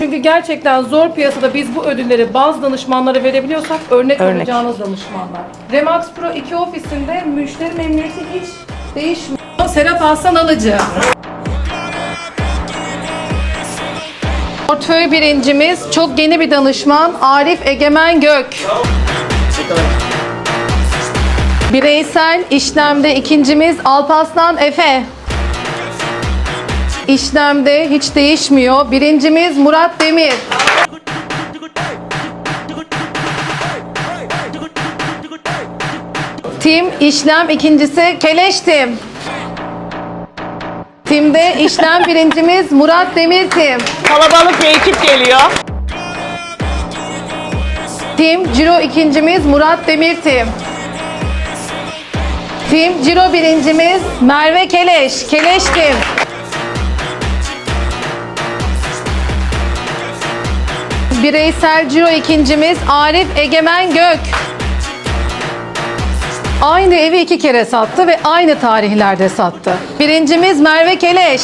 Çünkü gerçekten zor piyasada biz bu ödülleri bazı danışmanlara verebiliyorsak örnek, Örnek. alacağınız danışmanlar. Remax Pro 2 ofisinde müşteri memnuniyeti hiç değişmiyor. Serap Aslan Alıcı. Portföy birincimiz çok yeni bir danışman Arif Egemen Gök. Bireysel işlemde ikincimiz Alpaslan Efe. İşlemde hiç değişmiyor. Birincimiz Murat Demir. Tim işlem ikincisi Keleş Tim. Tim'de işlem birincimiz Murat Demir Tim. Kalabalık bir ekip geliyor. Tim Ciro ikincimiz Murat Demir Tim. Tim Ciro birincimiz Merve Keleş. Keleş Tim. Bireysel Ciro ikincimiz Arif Egemen Gök. Aynı evi iki kere sattı ve aynı tarihlerde sattı. Birincimiz Merve Keleş.